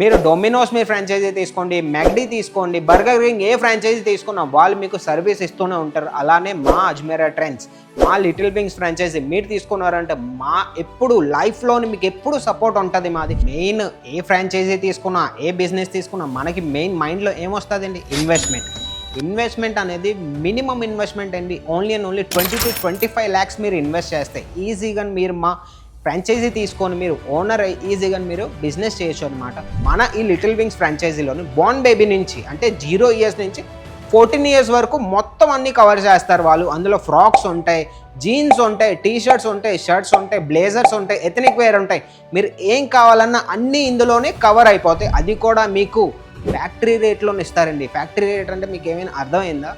మీరు డొమినోస్ మీ ఫ్రాంచైజీ తీసుకోండి మెగ్డీ తీసుకోండి బర్గర్ కింగ్ ఏ ఫ్రాంచైజీ తీసుకున్నా వాళ్ళు మీకు సర్వీస్ ఇస్తూనే ఉంటారు. అలానే మా అజ్మేరా ట్రెండ్స్ మా లిటిల్ బింగ్స్ ఫ్రాంచైజీ మీరు తీసుకున్నారంటే మా ఎప్పుడు లైఫ్లోని మీకు ఎప్పుడు సపోర్ట్ ఉంటుంది మాది. మెయిన్ ఏ ఫ్రాంచైజీ తీసుకున్నా ఏ బిజినెస్ తీసుకున్నా మనకి మెయిన్ మైండ్లో ఏమొస్తుందండి? ఇన్వెస్ట్మెంట్ ఇన్వెస్ట్మెంట్ అనేది మినిమం ఇన్వెస్ట్మెంట్ అండి. Only and only twenty to twenty five lakhs మీరు ఇన్వెస్ట్ చేస్తే ఈజీగా మీరు మా ఫ్రాంచైజీ తీసుకొని మీరు ఓనర్ ఈజీగా మీరు బిజినెస్ చేయొచ్చు అనమాట మన ఈ లిటిల్ వింగ్స్ ఫ్రాంచైజీలోని బాండ్ బేబీ నుంచి అంటే జీరో ఇయర్స్ నుంచి ఫోర్టీన్ ఇయర్స్ వరకు మొత్తం అన్ని కవర్ చేస్తారు వాళ్ళు. అందులో ఫ్రాక్స్ ఉంటాయి జీన్స్ ఉంటాయి టీ షర్ట్స్ ఉంటాయి షర్ట్స్ ఉంటాయి బ్లేజర్స్ ఉంటాయి ఎథనిక్ వేర్ ఉంటాయి. మీరు ఏం కావాలన్నా అన్నీ ఇందులోనే కవర్ అయిపోతాయి. అది కూడా మీకు ఫ్యాక్టరీ రేట్లోనే ఇస్తారండి. ఫ్యాక్టరీ రేట్ అంటే మీకు ఏమైనా అర్థమైందా?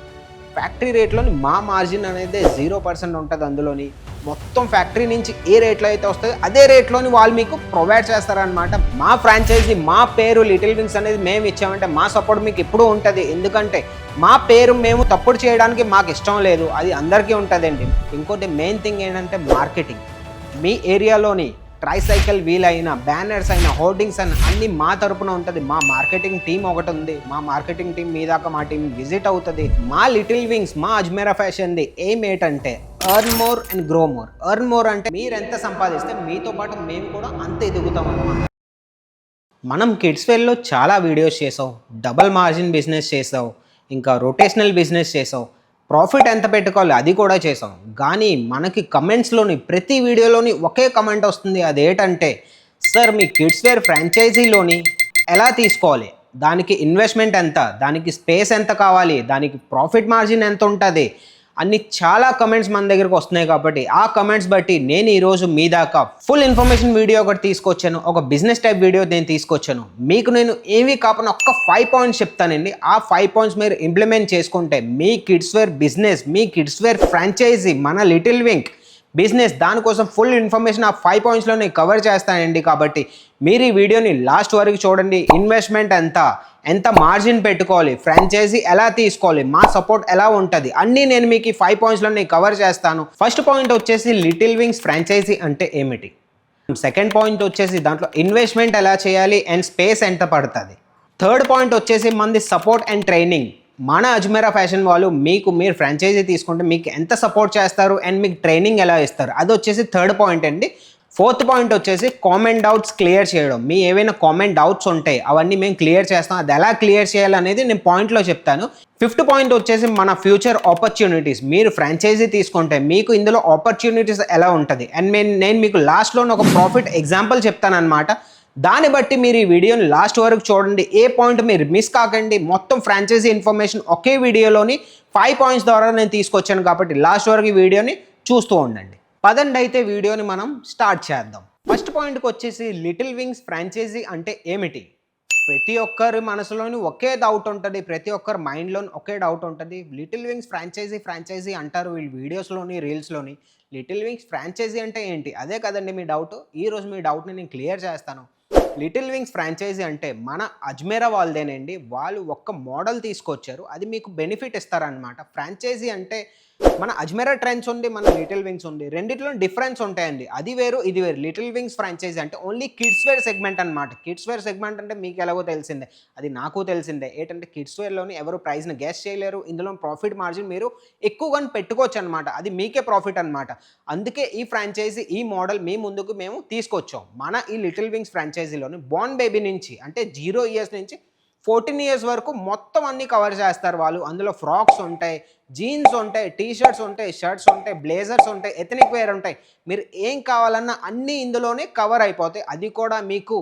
ఫ్యాక్టరీ రేట్లోని మా మార్జిన్ అనేది జీరో పర్సెంట్ ఉంటుంది అందులోని. మొత్తం ఫ్యాక్టరీ నుంచి ఏ రేట్లో అయితే వస్తుందో అదే రేట్లోని వాళ్ళు మీకు ప్రొవైడ్ చేస్తారనమాట మా ఫ్రాంచైజీ మా పేరు లిటిల్ వింగ్స్ అనేది మేము ఇచ్చామంటే మా సపోర్ట్ మీకు ఎప్పుడూ ఉంటుంది. ఎందుకంటే మా పేరు మేము తప్పుడు చేయడానికి మాకు ఇష్టం లేదు. అది అందరికీ ఉంటుందండి. ఇంకోటి మెయిన్ థింగ్ ఏంటంటే మార్కెటింగ్. మీ ఏరియాలోని ట్రైసైకిల్ వీల్ అయినా బ్యానర్స్ అయినా హోర్డింగ్స్ అయినా అన్ని మా తరపున ఉంటుంది. మా మార్కెటింగ్ టీం ఒకటి ఉంది. మా మార్కెటింగ్ టీం మీ దాకా మా టీం విజిట్ అవుతుంది. మా లిటిల్ వింగ్స్ మా అజ్మేరా ఫ్యాషన్ది ఏం ఏంటంటే earn more and grow more earn more అంటే మీరు ఎంత సంపాదిస్తే మీతో పాటు మేము కూడా అంత ఎదుగుతాం అనమాట మనం కిడ్స్ వేల్లో చాలా వీడియోస్ చేసావు డబల్ మార్జిన్ బిజినెస్ చేసావు ఇంకా రొటేషనల్ బిజినెస్ చేసావు ప్రాఫిట్ ఎంత పెట్టుకోవాలి అది కూడా చేసాం. కానీ మనకి కమెంట్స్లోని ప్రతి వీడియోలోని ఒకే కమెంట్ వస్తుంది. అదేంటంటే సార్ మీ కిడ్స్ వేర్ ఫ్రాంచైజీలోని ఎలా తీసుకోవాలి? దానికి ఇన్వెస్ట్మెంట్ ఎంత? దానికి స్పేస్ ఎంత కావాలి? దానికి ప్రాఫిట్ మార్జిన్ ఎంత ఉంటుంది? అన్ని చాలా కమెంట్స్ మన దగ్గరకు వస్తున్నాయి కాబట్టి ఆ కమెంట్స్ బట్టి నేను ఈరోజు మీ దాకా ఫుల్ ఇన్ఫర్మేషన్ వీడియో ఒకటి తీసుకొచ్చాను. ఒక బిజినెస్ టైప్ వీడియో నేను తీసుకొచ్చాను. మీకు నేను ఏవి కాకుండా ఒక్క ఫైవ్ పాయింట్స్ చెప్తానండి. ఆ ఫైవ్ పాయింట్స్ మీరు ఇంప్లిమెంట్ చేసుకుంటే మీ కిడ్స్ వేర్ బిజినెస్ మీ కిడ్స్ వేర్ ఫ్రాంచైజీ మన లిటిల్ వింక్ బిజినెస్ దానికోసం ఫుల్ ఇన్ఫర్మేషన్ ఆ ఫైవ్ పాయింట్స్లో నేను కవర్ చేస్తానండి. కాబట్టి మీరు ఈ వీడియోని లాస్ట్ వరకు చూడండి. ఇన్వెస్ట్మెంట్ ఎంత? ఎంత మార్జిన్ పెట్టుకోవాలి? ఫ్రాంచైజీ ఎలా తీసుకోవాలి? మా సపోర్ట్ ఎలా ఉంటుంది? అన్నీ నేను మీకు ఈ ఫైవ్ పాయింట్స్లో నేను కవర్ చేస్తాను. ఫస్ట్ పాయింట్ వచ్చేసి లిటిల్ వింగ్స్ ఫ్రాంచైజీ అంటే ఏమిటి? సెకండ్ పాయింట్ వచ్చేసి దాంట్లో ఇన్వెస్ట్మెంట్ ఎలా చేయాలి? అండ్ స్పేస్ ఎంత పడుతుంది? థర్డ్ పాయింట్ వచ్చేసి మనది సపోర్ట్ అండ్ ట్రైనింగ్. మన అజ్మేరా ఫ్యాషన్ వాళ్ళు మీకు మీరు ఫ్రాంచైజీ తీసుకుంటే మీకు ఎంత సపోర్ట్ చేస్తారు అండ్ మీకు ట్రైనింగ్ ఎలా ఇస్తారు? అది వచ్చేసి థర్డ్ పాయింట్ అండి. ఫోర్త్ పాయింట్ వచ్చేసి కామెంట్ డౌట్స్ క్లియర్ చేయడం. మీ ఏవైనా కామెంట్ డౌట్స్ ఉంటాయి అవన్నీ మేము క్లియర్ చేస్తాం. అది ఎలా క్లియర్ చేయాలనేది నేను పాయింట్లో చెప్తాను. ఫిఫ్త్ పాయింట్ వచ్చేసి మన ఫ్యూచర్ ఆపర్చునిటీస్ మీరు ఫ్రాంచైజీ తీసుకుంటే మీకు ఇందులో ఆపర్చునిటీస్ ఎలా ఉంటుంది? అండ్ నేను నేను మీకు లాస్ట్లో ఒక ప్రాఫిట్ ఎగ్జాంపుల్ చెప్తానమాట దాన్ని బట్టి మీరు ఈ వీడియోని లాస్ట్ వరకు చూడండి. ఏ పాయింట్ మీరు మిస్ కాకండి. మొత్తం ఫ్రాంచైజీ ఇన్ఫర్మేషన్ ఒకే వీడియోలోని ఫైవ్ పాయింట్స్ ద్వారా నేను తీసుకొచ్చాను కాబట్టి లాస్ట్ వరకు ఈ వీడియోని చూస్తూ ఉండండి. పదండి అయితే వీడియోని మనం స్టార్ట్ చేద్దాం. ఫస్ట్ పాయింట్కి వచ్చేసి లిటిల్ వింగ్స్ ఫ్రాంచైజీ అంటే ఏమిటి? ప్రతి ఒక్కరి మనసులోని ఒకే డౌట్ ఉంటుంది. ప్రతి ఒక్కరి మైండ్లోని ఒకే డౌట్ ఉంటుంది. లిటిల్ వింగ్స్ ఫ్రాంచైజీ ఫ్రాంచైజీ అంటారు వీళ్ళు వీడియోస్లోని రీల్స్లోని. లిటిల్ వింగ్స్ ఫ్రాంచైజీ అంటే ఏంటి? అదే కదండి మీ డౌట్. ఈరోజు మీ డౌట్ని నేను క్లియర్ చేస్తాను. లిటిల్ వింగ్స్ ఫ్రాంచైజీ అంటే మన అజ్మేరా వాళ్ళదేనండి వాళ్ళు ఒక్క మోడల్ తీసుకొచ్చారు. అది మీకు బెనిఫిట్ ఇస్తారనమాట ఫ్రాంచైజీ అంటే మన అజ్మెరా ట్రెండ్స్ ఉంది మన లిటిల్ వింగ్స్ ఉంది. రెండిట్లో డిఫరెన్స్ ఉంటాయండి. అది వేరు ఇది వేరు. లిటిల్ వింగ్స్ ఫ్రాంచైజీ అంటే ఓన్లీ కిడ్స్ వేర్ సెగ్మెంట్ అనమాట కిడ్స్ వేర్ సెగ్మెంట్ అంటే మీకు ఎలాగో తెలిసిందే. అది నాకు తెలిసిందే. ఏంటంటే కిడ్స్ వేర్లోని ఎవరు ప్రైస్ని గెస్ట్ చేయలేరు. ఇందులో ప్రాఫిట్ మార్జిన్ మీరు ఎక్కువగా పెట్టుకోవచ్చు అనమాట అది మీకే ప్రాఫిట్ అనమాట అందుకే ఈ ఫ్రాంచైజీ ఈ మోడల్ మీ ముందుకు మేము తీసుకొచ్చాం. మన ఈ లిటిల్ వింగ్స్ ఫ్రాంచైజీలోని బాన్ బేబీ నుంచి అంటే జీరో ఇయర్స్ నుంచి ఫోర్టీన్ ఇయర్స్ వరకు మొత్తం అన్ని కవర్ చేస్తారు వాళ్ళు. అందులో ఫ్రాక్స్ ఉంటాయి జీన్స్ ఉంటాయి టీ షర్ట్స్ ఉంటాయి షర్ట్స్ ఉంటాయి బ్లేజర్స్ ఉంటాయి ఎథనిక్ వేర్ ఉంటాయి. మీరు ఏం కావాలన్నా అన్నీ ఇందులోనే కవర్ అయిపోతాయి. అది కూడా మీకు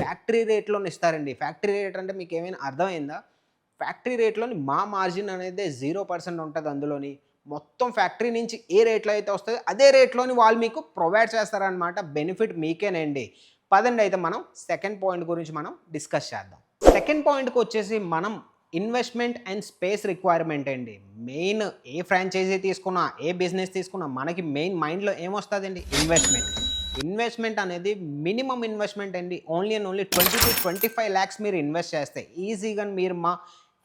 ఫ్యాక్టరీ రేట్లోనే ఇస్తారండి. ఫ్యాక్టరీ రేట్ అంటే మీకు ఏమైనా అర్థమైందా? ఫ్యాక్టరీ రేట్లోని మా మార్జిన్ అనేది జీరో పర్సెంట్ ఉంటుంది అందులోని. మొత్తం ఫ్యాక్టరీ నుంచి ఏ రేట్లో అయితే వస్తుందో అదే రేట్లోని వాళ్ళు మీకు ప్రొవైడ్ చేస్తారనమాట బెనిఫిట్ మీకేనండి. పదండి అయితే మనం సెకండ్ పాయింట్ గురించి మనం డిస్కస్ చేద్దాం. సెకండ్ పాయింట్కి వచ్చేసి మనం ఇన్వెస్ట్మెంట్ అండ్ స్పేస్ రిక్వైర్మెంట్ అండి. మెయిన్ ఏ ఫ్రాంచైజీ తీసుకున్నా ఏ బిజినెస్ తీసుకున్నా మనకి మెయిన్ మైండ్లో ఏమొస్తుందండి? ఇన్వెస్ట్మెంట్ ఇన్వెస్ట్మెంట్ అనేది మినిమం ఇన్వెస్ట్మెంట్ అండి. Only and only twenty to twenty five lakhs మీరు ఇన్వెస్ట్ చేస్తే ఈజీగా మీరు మా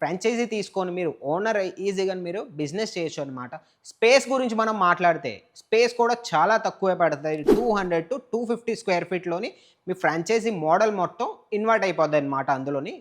ఫ్రాంచైజీ తీసుకొని మీరు ఓనర్ ఈజీగా మీరు బిజినెస్ చేయొచ్చు అనమాట స్పేస్ గురించి మనం మాట్లాడితే స్పేస్ కూడా చాలా తక్కువే పడుతుంది two hundred to two fifty square ఫీట్లోని మీ ఫ్రాంచైజీ మోడల్ మొత్తం ఇన్వర్ట్ అయిపోద్ది అనమాట అందులోని.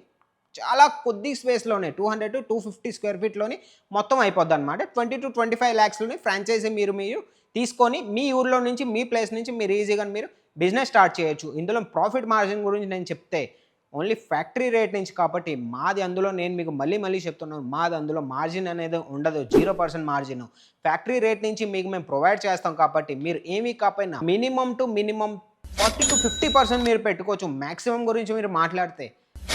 చాలా కొద్ది స్పేస్లోనే two hundred to two fifty square ఫీట్లోని మొత్తం అయిపోద్ది అనమాట ట్వంటీ టు ట్వంటీ ఫైవ్ ల్యాక్స్లోని ఫ్రాంచైజీ మీరు మీరు తీసుకొని మీ ఊర్లో నుంచి మీ ప్లేస్ నుంచి మీరు ఈజీగా మీరు బిజినెస్ స్టార్ట్ చేయొచ్చు. ఇందులో ప్రాఫిట్ మార్జిన్ గురించి నేను చెప్తే ఓన్లీ ఫ్యాక్టరీ రేట్ నుంచి కాబట్టి మాది అందులో నేను మీకు మళ్ళీ మళ్ళీ చెప్తున్నాను మాది అందులో మార్జిన్ అనేది ఉండదు zero percent margin factory rate నుంచి మీకు మేము ప్రొవైడ్ చేస్తాం కాబట్టి మీరు ఏమీ కాకపోయినా minimum to minimum forty to fifty percent మీరు పెట్టుకోవచ్చు. మ్యాక్సిమం గురించి మీరు మాట్లాడితే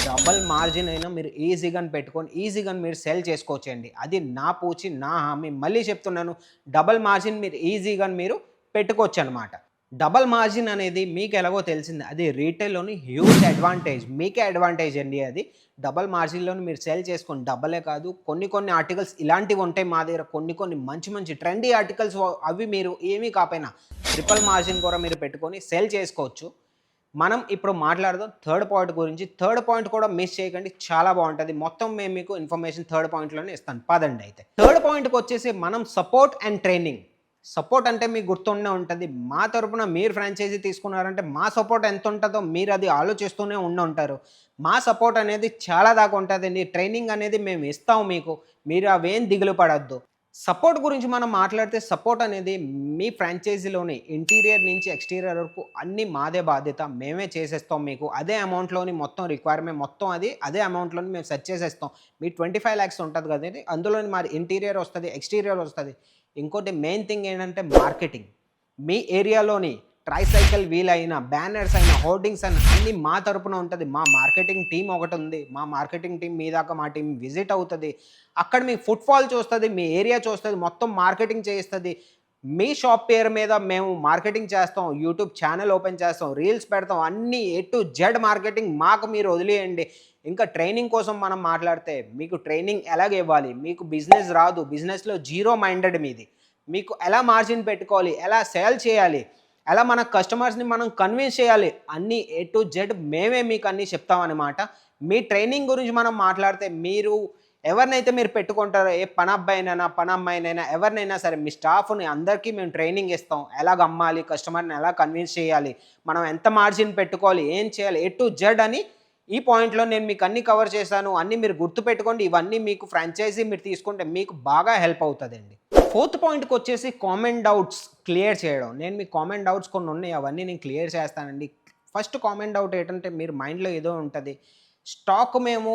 డబల్ మార్జిన్ అయినా మీరు ఈజీగా పెట్టుకొని ఈజీగా మీరు సెల్ చేసుకోవచ్చండి. అది నా పూచి నా హామీ. మళ్ళీ చెప్తున్నాను డబల్ మార్జిన్ మీరు ఈజీగా మీరు పెట్టుకోవచ్చు అనమాట డబల్ మార్జిన్ అనేది మీకు ఎలాగో తెలిసింది. అది రీటైల్లోని హ్యూజ్ అడ్వాంటేజ్. మీకే అడ్వాంటేజ్ అండి అది. డబల్ మార్జిన్లోని మీరు సేల్ చేసుకొని డబలే కాదు కొన్ని కొన్ని ఆర్టికల్స్ ఇలాంటివి ఉంటాయి మా దగ్గర. కొన్ని కొన్ని మంచి మంచి ట్రెండీ ఆర్టికల్స్ అవి మీరు ఏమీ కాకపోయినా ట్రిపుల్ మార్జిన్ కూడా మీరు పెట్టుకొని సేల్ చేసుకోవచ్చు. మనం ఇప్పుడు మాట్లాడదాం థర్డ్ పాయింట్ గురించి. థర్డ్ పాయింట్ కూడా మిస్ చేయకండి. చాలా బాగుంటుంది. మొత్తం మేము మీకు ఇన్ఫర్మేషన్ థర్డ్ పాయింట్లోనే ఇస్తాను. పదండి అయితే. థర్డ్ పాయింట్కి వచ్చేసి మనం సపోర్ట్ అండ్ ట్రైనింగ్. సపోర్ట్ అంటే మీకు గుర్తుండే ఉంటుంది. మా తరపున మీరు ఫ్రాంచైజీ తీసుకున్నారంటే మా సపోర్ట్ ఎంత ఉంటుందో మీరు అది ఆలోచిస్తూనే ఉండి ఉంటారు. మా సపోర్ట్ అనేది చాలా దాకా ఉంటుందండి ట్రైనింగ్ అనేది మేము ఇస్తాం మీకు. మీరు అవేం దిగులు పడద్దు. సపోర్ట్ గురించి మనం మాట్లాడితే సపోర్ట్ అనేది మీ ఫ్రాంచైజీలోని ఇంటీరియర్ నుంచి ఎక్స్టీరియర్ వరకు అన్ని మాదే బాధ్యత. మేమే చేసేస్తాం మీకు. అదే అమౌంట్లోని మొత్తం రిక్వైర్మెంట్ మొత్తం అది అదే అమౌంట్లోని మేము సెట్ చేసేస్తాం. మీ ట్వంటీ ఫైవ్ ల్యాక్స్ ఉంటుంది కదండి. అందులోని మరి ఇంటీరియర్ వస్తుంది ఎక్స్టీరియర్ వస్తుంది. ఇంకోటి మెయిన్ థింగ్ ఏంటంటే మార్కెటింగ్ మీ ఏరియాలోని ట్రైసైకిల్ వీల్ అయినా బ్యానర్స్ అయినా హోర్డింగ్స్ అయినా అన్నీ మా తరపున ఉంటుంది. మా మార్కెటింగ్ టీం ఒకటి ఉంది. మా మార్కెటింగ్ టీం మీ దాకా మా టీం విజిట్ అవుతుంది. అక్కడ మీ ఫుట్ఫాల్ చూస్తుంది మీ ఏరియా చూస్తుంది మొత్తం మార్కెటింగ్ చేస్తుంది మీ షాప్ పేరు మీద మేము మార్కెటింగ్ చేస్తాం యూట్యూబ్ ఛానల్ ఓపెన్ చేస్తాం రీల్స్ పెడతాం అన్నీ ఎటు టు జెడ్ మార్కెటింగ్ మాకు మీరు వదిలేయండి. ఇంకా ట్రైనింగ్ కోసం మనం మాట్లాడితే మీకు ట్రైనింగ్ ఎలాగ ఇవ్వాలి? మీకు బిజినెస్ రాదు. బిజినెస్లో జీరో మైండెడ్ మీది. మీకు ఎలా మార్జిన్ పెట్టుకోవాలి? ఎలా సేల్ చేయాలి? ఎలా మన కస్టమర్స్ని మనం కన్విన్స్ చేయాలి? అన్నీ ఏ టు జెడ్ మేమే మీకు అన్నీ చెప్తామన్నమాట మీ ట్రైనింగ్ గురించి మనం మాట్లాడితే మీరు ఎవరినైతే మీరు పెట్టుకుంటారో ఏ పని అబ్బాయినైనా పని అమ్మాయినైనా ఎవరినైనా సరే మీ స్టాఫ్ని అందరికీ మేము ట్రైనింగ్ ఇస్తాం. ఎలాగ అమ్మాలి? కస్టమర్ని ఎలా కన్విన్స్ చేయాలి? మనం ఎంత మార్జిన్ పెట్టుకోవాలి? ఏం చేయాలి? ఏ టు జెడ్ అని ఈ పాయింట్లో నేను మీకు అన్ని కవర్ చేశాను అన్నీ మీరు గుర్తుపెట్టుకోండి ఇవన్నీ మీకు ఫ్రాంచైజీ మీరు తీసుకుంటే మీకు బాగా హెల్ప్ అవుతుందండి. ఫోర్త్ పాయింట్కి వచ్చేసి కామెంట్ డౌట్స్ క్లియర్ చేయడం. నేను మీ కామెంట్ డౌట్స్ కొన్ని ఉన్నాయి అవన్నీ నేను క్లియర్ చేస్తానండి. ఫస్ట్ కామెంట్ డౌట్ ఏంటంటే మీరు మైండ్లో ఏదో ఉంటుంది. స్టాక్ మేము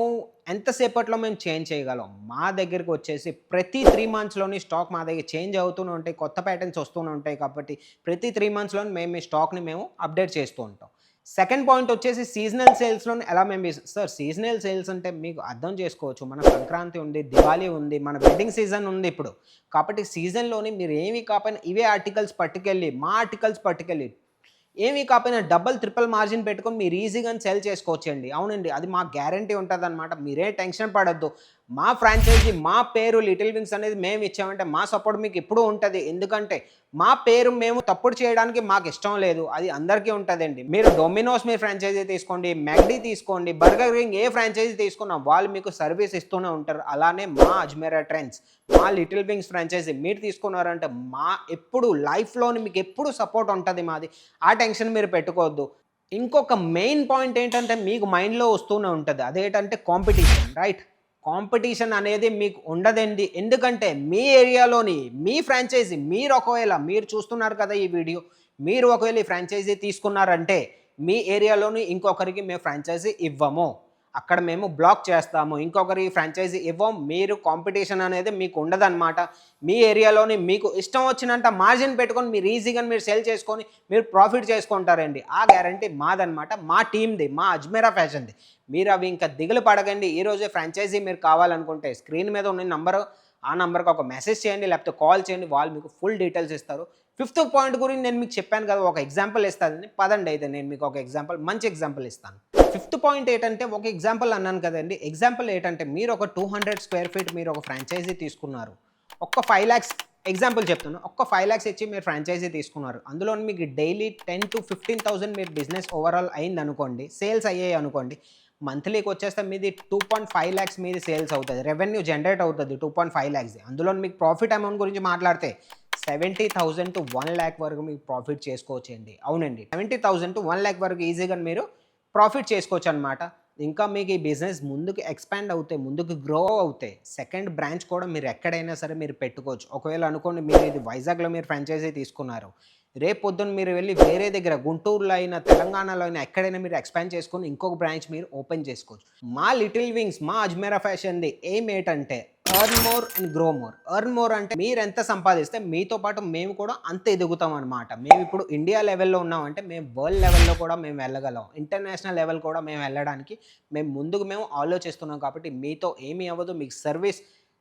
ఎంతసేపట్లో మేము చేంజ్ చేయగలం? మా దగ్గరికి వచ్చేసి ప్రతి త్రీ మంత్స్లోని స్టాక్ మా దగ్గర చేంజ్ అవుతూనే ఉంటాయి కొత్త ప్యాటర్న్స్ వస్తూనే ఉంటాయి కాబట్టి ప్రతి త్రీ మంత్స్లోని మేము ఈ స్టాక్ని మేము అప్డేట్ చేస్తూ ఉంటాం. సెకండ్ పాయింట్ వచ్చేసి సీజనల్ సేల్స్లో ఎలా మేము సార్ సీజనల్ సేల్స్ అంటే మీకు అర్థం చేసుకోవచ్చు. మన సంక్రాంతి ఉంది దివాళీ ఉంది మన వెడ్డింగ్ సీజన్ ఉంది ఇప్పుడు. కాబట్టి సీజన్లోని మీరు ఏమి కాకపోయినా ఇవే ఆర్టికల్స్ పట్టుకెళ్ళి మా ఆర్టికల్స్ పట్టుకెళ్ళి ఏమీ కాకపోయినా డబల్ ట్రిపుల్ మార్జిన్ పెట్టుకొని మీరు ఈజీగా సెల్ చేసుకోవచ్చండి. అవునండి అది మా గ్యారంటీ ఉంటుంది అనమాట మీరే టెన్షన్ పడద్దు. మా ఫ్రాంచైజీ మా పేరు లిటిల్ వింగ్స్ అనేది మేము ఇచ్చామంటే మా సపోర్ట్ మీకు ఎప్పుడూ ఉంటుంది. ఎందుకంటే మా పేరు మేము తప్పుడు చేయడానికి మాకు ఇష్టం లేదు. అది అందరికీ ఉంటుందండి. మీరు డొమినోస్ మీ ఫ్రాంచైజీ తీసుకోండి మ్యాగ్డీ తీసుకోండి బర్గర్ కింగ్ ఏ ఫ్రాంచైజీ తీసుకున్నా వాళ్ళు మీకు సర్వీస్ ఇస్తూనే ఉంటారు. అలానే మా అజ్మేరా ట్రెండ్స్ మా లిటిల్ వింగ్స్ ఫ్రాంచైజీ మీరు తీసుకున్నారంటే మా ఎప్పుడు లైఫ్లోని మీకు ఎప్పుడు సపోర్ట్ ఉంటుంది మాది. ఆ టెన్షన్ మీరు పెట్టుకోవద్దు. ఇంకొక మెయిన్ పాయింట్ ఏంటంటే మీకు మైండ్లో వస్తూనే ఉంటుంది. అదేంటంటే కాంపిటీషన్ రైట్ కాంపిటీషన్ అనేది మీకు ఉండదండి. ఎందుకంటే మీ ఏరియాలోని మీ ఫ్రాంచైజీ మీరు ఒకవేళ మీరు చూస్తున్నారు కదా ఈ వీడియో మీరు ఒకవేళ ఈ ఫ్రాంచైజీ తీసుకున్నారంటే మీ ఏరియాలోని ఇంకొకరికి మేము ఫ్రాంచైజీ ఇవ్వము. అక్కడ మేము బ్లాక్ చేస్తాము. ఇంకొకరి ఫ్రాంచైజీ ఇవ్వం. మీరు కాంపిటీషన్ అనేది మీకు ఉండదన్నమాట. మీ ఏరియాలోని మీకు ఇష్టం వచ్చినంత మార్జిన్ పెట్టుకొని మీరు ఈజీగా మీరు సెల్ చేసుకొని మీరు ప్రాఫిట్ చేసుకుంటారండి. ఆ గ్యారంటీ మాదనమాట మా టీమ్ది మా అజ్మేరా ఫ్యాషన్ది. మీరు అవి ఇంకా దిగులు పడకండి. ఈరోజే ఫ్రాంచైజీ మీరు కావాలనుకుంటే స్క్రీన్ మీద ఉన్న నంబరు ఆ నెంబర్కి ఒక మెసేజ్ చేయండి లేకపోతే కాల్ చేయండి. వాళ్ళు మీకు ఫుల్ డీటెయిల్స్ ఇస్తారు. ఫిఫ్త్ పాయింట్ గురించి నేను మీకు చెప్పాను కదా ఒక ఎగ్జాంపుల్ ఇస్తాను. పదండి అయితే నేను మీకు ఒక ఎగ్జాంపుల్ మంచి ఎగ్జాంపుల్ ఇస్తాను. ఫిఫ్త్ పాయింట్ ఏంటంటే ఒక ఎగ్జాంపుల్ అన్నాను కదండి. ఎగ్జాంపుల్ ఏంటంటే మీరు ఒక టూ హండ్రెడ్ స్క్వేర్ ఫీట్ మీరు ఒక ఫ్రాంచైజీ తీసుకున్నారు. ఒక్క ఫైవ్ ల్యాక్స్ ఎగ్జాంపుల్ చెప్తాను ఒక్క ఫైవ్ ల్యాక్స్ ఇచ్చి మీరు ఫ్రాంచైజీ తీసుకున్నారు. అందులో మీకు daily ten to fifteen thousand మీరు బిజినెస్ ఓవరాల్ అయింది అనుకోండి సేల్స్ అయ్యాయి అనుకోండి మంత్లీకి వచ్చేస్తే మీది టూ పాయింట్ ఫైవ్ ల్యాక్స్ మీది సేల్స్ అవుతుంది. రెవెన్యూ జనరేట్ అవుతుంది టూ పాయింట్ ఫైవ్ ల్యాక్స్ అందులో మీకు ప్రాఫిట్ అమౌంట్ గురించి మాట్లాడితే seventy thousand to one lakh వరకు మీకు ప్రాఫిట్ చేసుకోవచ్చండి. అవునండి. Seventy thousand to one lakh వరకు ఈజీగా మీరు ప్రాఫిట్ చేసుకోవచ్చు అనమాట ఇంకా మీకు ఈ బిజినెస్ ముందుకు ఎక్స్పాండ్ అవుతాయి ముందుకు గ్రో అవుతాయి సెకండ్ బ్రాంచ్ కూడా మీరు ఎక్కడైనా సరే మీరు పెట్టుకోవచ్చు. ఒకవేళ అనుకోండి మీరు ఇది వైజాగ్లో మీరు ఫ్రాంచైజీ తీసుకున్నారు. రేపు పొద్దున్న మీరు వెళ్ళి వేరే దగ్గర గుంటూరులో అయినా తెలంగాణలో అయినా ఎక్కడైనా మీరు ఎక్స్పాండ్ చేసుకొని ఇంకొక బ్రాంచ్ మీరు ఓపెన్ చేసుకోవచ్చు. మా లిటిల్ వింగ్స్ మా అజ్మేరా ఫ్యాషన్ది ఏం ఏంటంటే earn more and grow more earn more అంటే మీరు ఎంత సంపాదిస్తే మీతో పాటు మేము కూడా అంత ఎదుగుతాం అనమాట మేము ఇప్పుడు ఇండియా లెవెల్లో ఉన్నామంటే మేము వరల్డ్ లెవెల్లో కూడా మేము వెళ్ళగలం. ఇంటర్నేషనల్ లెవెల్ కూడా మేము వెళ్ళడానికి మేము ముందుకు మేము ఆలోచిస్తున్నాం కాబట్టి మీతో ఏమీ అవ్వదు. మీకు సర్వీస్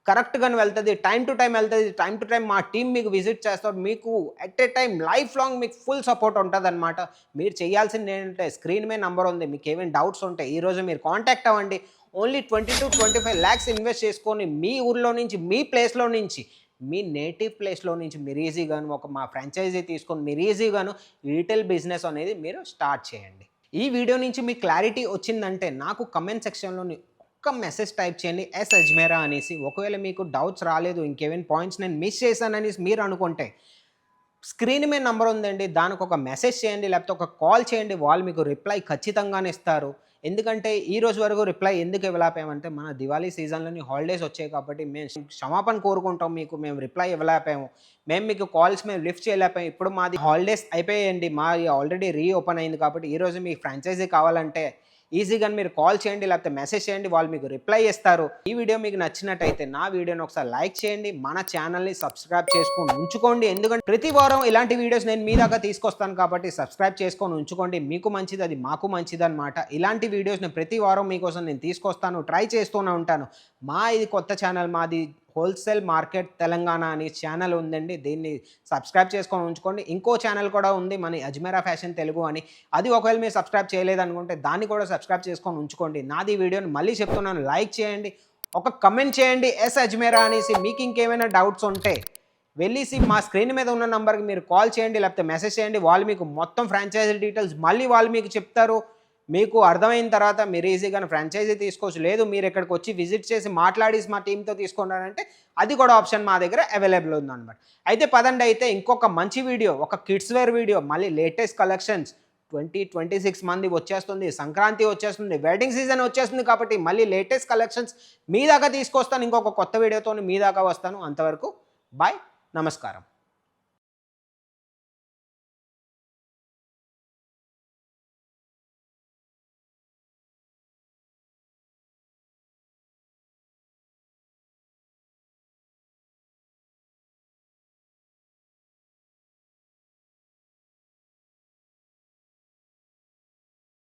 కరెక్ట్గానే వెళ్తుంది. టైం టు టైం వెళ్తుంది. టైం టు టైం మా టీం మీకు విజిట్ చేస్తారు మీకు at a time life long మీకు ఫుల్ సపోర్ట్ ఉంటుంది అనమాట మీరు చేయాల్సింది ఏంటంటే స్క్రీన్ మీద నంబర్ ఉంది. మీకు ఏమైనా డౌట్స్ ఉంటాయి ఈరోజు మీరు కాంటాక్ట్ అవ్వండి. Only twenty to twenty five lakhs invest చేసుకొని మీ ఊర్లో నుంచి మీ ప్లేస్లో నుంచి మీ నేటివ్ ప్లేస్లో నుంచి మీరు ఈజీగాను ఒక మా ఫ్రాంచైజీ తీసుకొని మీరు ఈజీగాను రీటైల్ బిజినెస్ అనేది మీరు స్టార్ట్ చేయండి. ఈ వీడియో నుంచి మీకు క్లారిటీ వచ్చిందంటే నాకు కమెంట్ సెక్షన్లో ఒక్క మెసేజ్ టైప్ చేయండి ఎస్ అజ్మేరా అనేసి. ఒకవేళ మీకు డౌట్స్ రాలేదు ఇంకేమైనా పాయింట్స్ నేను మిస్ చేశాననేసి మీరు అనుకుంటే స్క్రీన్ మీద నెంబర్ ఉందండి దానికి ఒక మెసేజ్ చేయండి లేకపోతే ఒక కాల్ చేయండి వాళ్ళు మీకు రిప్లై ఖచ్చితంగానే ఇస్తారు. ఎందుకంటే ఈ రోజు వరకు రిప్లై ఎందుకు ఇవ్వలేపామంటే మన దివాళీ సీజన్లోని హాలిడేస్ వచ్చాయి కాబట్టి మేము క్షమాపణ కోరుకుంటాం మీకు మేము రిప్లై ఇవ్వలేపాము మేము మీకు కాల్స్ మేము లిఫ్ట్ చేయలేపాము ఇప్పుడు మాది హాలిడేస్ అయిపోయాయండి. మా ఆల్రెడీ రీ ఓపెన్ అయింది కాబట్టి ఈరోజు మీకు ఫ్రాంచైజీ కావాలంటే ఈజీగా మీరు కాల్ చేయండి లేకపోతే మెసేజ్ చేయండి వాళ్ళు మీకు రిప్లై ఇస్తారు. ఈ వీడియో మీకు నచ్చినట్టయితే నా వీడియోని ఒకసారి లైక్ చేయండి మన ఛానల్ని సబ్స్క్రైబ్ చేసుకొని ఉంచుకోండి. ఎందుకంటే ప్రతి వారం ఇలాంటి వీడియోస్ నేను మీ దాకా తీసుకొస్తాను కాబట్టి సబ్స్క్రైబ్ చేసుకొని ఉంచుకోండి. మీకు మంచిది అది మాకు మంచిది అనమాట ఇలాంటి వీడియోస్ నేను ప్రతి వారం మీకోసం నేను తీసుకొస్తాను ట్రై చేస్తూనే ఉంటాను. మా ఇది కొత్త ఛానల్ మాది హోల్సేల్ మార్కెట్ తెలంగాణ అని ఛానల్ ఉందండి. దీన్ని సబ్స్క్రైబ్ చేసుకొని ఉంచుకోండి. ఇంకో ఛానల్ కూడా ఉంది మన అజ్మేరా ఫ్యాషన్ తెలుగు అని. అది ఒకవేళ మీరు సబ్స్క్రైబ్ చేయలేదనుకుంటే దాన్ని కూడా సబ్స్క్రైబ్ చేసుకొని ఉంచుకోండి. నాది వీడియోని మళ్ళీ చెప్తున్నాను. లైక్ చేయండి. ఒక కమెంట్ చేయండి. ఎస్ అజ్మేరా అనేసి మీకు ఇంకేమైనా డౌట్స్ ఉంటే వెళ్ళేసి మా స్క్రీన్ మీద ఉన్న నంబర్కి మీరు కాల్ చేయండి. లేకపోతే మెసేజ్ చేయండి. వాళ్ళు మీకు మొత్తం ఫ్రాంచైజీ డీటెయిల్స్ మళ్ళీ వాళ్ళు మీకు చెప్తారు. మీకు అర్థమైన తర్వాత మీరు ఈజీగా ఫ్రాంచైజీ తీసుకోవచ్చు. లేదు మీరు ఇక్కడికి వచ్చి విజిట్ చేసి మాట్లాడి మా టీంతో తీసుకున్నారంటే అది కూడా ఆప్షన్ మా దగ్గర అవైలబుల్ ఉందన్నమాట. అయితే పదండి అయితే ఇంకొక మంచి వీడియో ఒక కిడ్స్ వేర్ వీడియో మళ్ళీ latest collections. Twenty twenty six మంది వచ్చేస్తుంది సంక్రాంతి వచ్చేస్తుంది వెడ్డింగ్ సీజన్ వచ్చేస్తుంది కాబట్టి మళ్ళీ లేటెస్ట్ కలెక్షన్స్ మీ దాకా తీసుకొస్తాను ఇంకొక కొత్త వీడియోతో మీ దాకా వస్తాను. అంతవరకు బాయ్ నమస్కారం.